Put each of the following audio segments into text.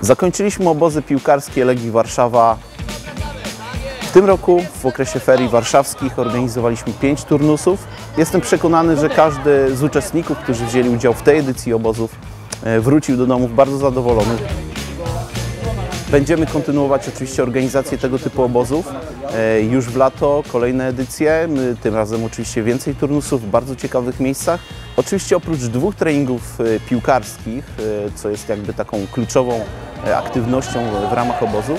Zakończyliśmy obozy piłkarskie Legii Warszawa. W tym roku w okresie ferii warszawskich organizowaliśmy pięć turnusów. Jestem przekonany, że każdy z uczestników, którzy wzięli udział w tej edycji obozów, e, wrócił do domów bardzo zadowolony. Będziemy kontynuować oczywiście organizację tego typu obozów. E, Już w lato kolejne edycje, tym razem oczywiście więcej turnusów w bardzo ciekawych miejscach. Oczywiście oprócz dwóch treningów e, piłkarskich, e, co jest jakby taką kluczową aktywnością w ramach obozów,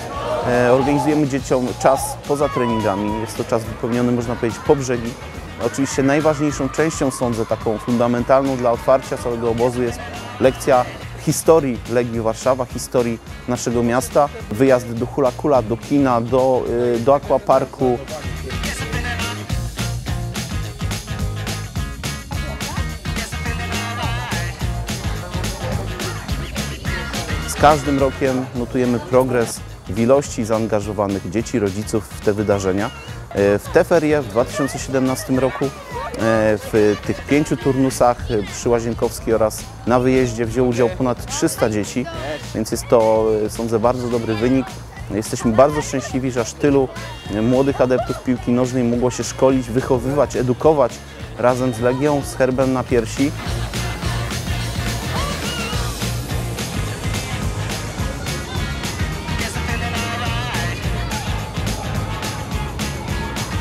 organizujemy dzieciom czas poza treningami. Jest to czas wypełniony, można powiedzieć, po brzegi. Oczywiście najważniejszą częścią, sądzę, taką fundamentalną dla otwarcia całego obozu jest lekcja historii Legii Warszawa, historii naszego miasta, wyjazdy do Hula Kula, do kina, do, y, do aquaparku. Z każdym rokiem notujemy progres w ilości zaangażowanych dzieci, rodziców w te wydarzenia. E, W te ferie w 2017 roku e, w tych pięciu turnusach e, przy Łazienkowskiej oraz na wyjeździe wzięło udział ponad 300 dzieci, więc jest to, sądzę, bardzo dobry wynik. Jesteśmy bardzo szczęśliwi, że aż tylu młodych adeptów piłki nożnej mogło się szkolić, wychowywać, edukować razem z Legią, z herbem na piersi.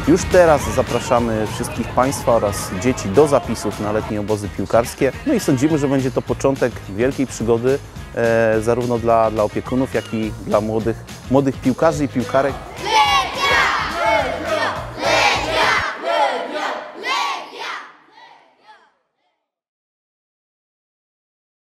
Już teraz zapraszamy wszystkich Państwa oraz dzieci do zapisów na letnie obozy piłkarskie. No i sądzimy, że będzie to początek wielkiej przygody e, zarówno dla, dla opiekunów, jak i dla młodych, młodych piłkarzy i piłkarek.